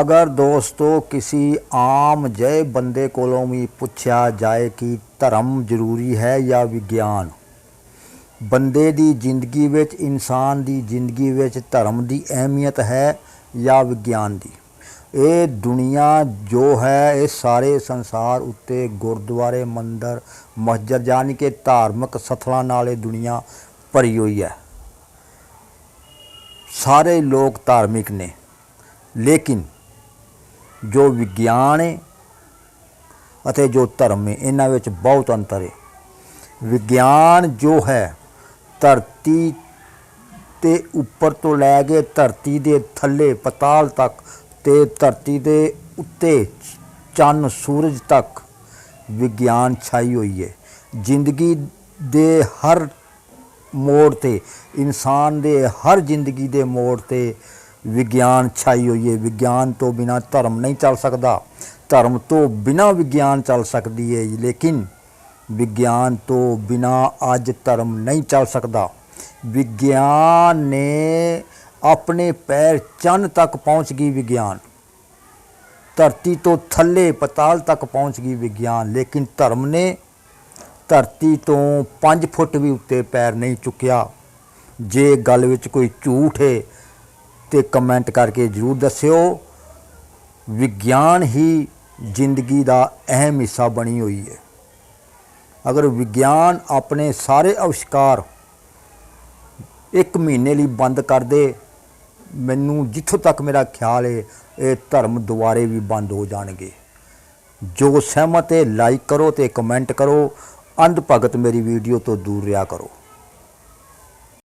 ਅਗਰ ਦੋਸਤੋ ਕਿਸੇ ਆਮ ਜੈ ਬੰਦੇ ਕੋਲੋਂ ਵੀ ਪੁੱਛਿਆ ਜਾਏ ਕਿ ਧਰਮ ਜ਼ਰੂਰੀ ਹੈ ਜਾਂ ਵਿਗਿਆਨ, ਬੰਦੇ ਦੀ ਜ਼ਿੰਦਗੀ ਵਿੱਚ, ਇਨਸਾਨ ਦੀ ਜ਼ਿੰਦਗੀ ਵਿੱਚ ਧਰਮ ਦੀ ਅਹਿਮੀਅਤ ਹੈ ਜਾਂ ਵਿਗਿਆਨ ਦੀ? ਇਹ ਦੁਨੀਆ ਜੋ ਹੈ, ਇਹ ਸਾਰੇ ਸੰਸਾਰ ਉੱਤੇ ਗੁਰਦੁਆਰੇ, ਮੰਦਰ, ਮਸਜਿਦ ਯਾਨੀ ਕਿ ਧਾਰਮਿਕ ਸਥਲਾਂ ਨਾਲ ਇਹ ਦੁਨੀਆ ਭਰੀ ਹੋਈ ਹੈ। ਸਾਰੇ ਲੋਕ ਧਾਰਮਿਕ ਨੇ, ਲੇਕਿਨ ਜੋ ਵਿਗਿਆਨ ਹੈ ਅਤੇ ਜੋ ਧਰਮ ਹੈ ਇਹਨਾਂ ਵਿੱਚ ਬਹੁਤ ਅੰਤਰ ਹੈ ਵਿਗਿਆਨ ਜੋ ਹੈ, ਧਰਤੀ ਤੇ ਉੱਪਰ ਤੋਂ ਲੈ ਕੇ ਧਰਤੀ ਦੇ ਥੱਲੇ ਪਤਾਲ ਤੱਕ ਤੇ ਧਰਤੀ ਦੇ ਉੱਤੇ ਚੰਨ ਸੂਰਜ ਤੱਕ ਵਿਗਿਆਨ ਛਾਈ ਹੋਈ ਹੈ ਜ਼ਿੰਦਗੀ ਦੇ ਹਰ ਮੋੜ ਤੇ, ਇਨਸਾਨ ਦੇ ਹਰ ਜ਼ਿੰਦਗੀ ਦੇ ਮੋੜ ਤੇ ਵਿਗਿਆਨ ਛਾਈ ਹੋਈ ਹੈ ਵਿਗਿਆਨ ਤੋਂ ਬਿਨਾ ਧਰਮ ਨਹੀਂ ਚੱਲ ਸਕਦਾ। ਧਰਮ ਤੋਂ ਬਿਨਾ ਵਿਗਿਆਨ ਚੱਲ ਸਕਦੀ ਹੈ ਲੇਕਿਨ ਵਿਗਿਆਨ ਤੋਂ ਬਿਨਾ ਅੱਜ ਧਰਮ ਨਹੀਂ ਚੱਲ ਸਕਦਾ। ਵਿਗਿਆਨ ਨੇ ਆਪਣੇ ਪੈਰ ਚੰਨ ਤੱਕ ਪਹੁੰਚ ਗਈ ਵਿਗਿਆਨ। ਧਰਤੀ ਤੋਂ ਥੱਲੇ ਪਤਾਲ ਤੱਕ ਪਹੁੰਚ ਗਈ ਵਿਗਿਆਨ। ਲੇਕਿਨ ਧਰਮ ਨੇ ਧਰਤੀ ਤੋਂ 5 ਫੁੱਟ ਵੀ ਉੱਤੇ ਪੈਰ ਨਹੀਂ ਚੁੱਕਿਆ। ਜੇ ਗੱਲ ਵਿੱਚ ਕੋਈ ਝੂਠ ਹੈ ਤੇ ਕਮੈਂਟ ਕਰਕੇ ਜਰੂਰ ਦੱਸਿਓ। ਵਿਗਿਆਨ ਹੀ ਜ਼ਿੰਦਗੀ ਦਾ ਅਹਿਮ ਹਿੱਸਾ ਬਣੀ ਹੋਈ ਹੈ। ਅਗਰ ਵਿਗਿਆਨ ਆਪਣੇ ਸਾਰੇ ਅਵਿਸ਼ਕਾਰ ਇੱਕ ਮਹੀਨੇ ਲਈ ਬੰਦ ਕਰ ਦੇ, ਮੈਨੂੰ ਜਿੱਥੋਂ ਤੱਕ ਮੇਰਾ ਖਿਆਲ ਹੈ, ਇਹ ਧਰਮ ਦੁਆਰੇ ਵੀ ਬੰਦ ਹੋ ਜਾਣਗੇ। ਜੋ ਸਹਿਮਤ ਹੈ ਲਾਈਕ ਕਰੋ ਤੇ ਕਮੈਂਟ ਕਰੋ। ਅੰਧ ਭਗਤ ਮੇਰੀ ਵੀਡੀਓ ਤੋਂ ਦੂਰ ਰਿਹਾ ਕਰੋ।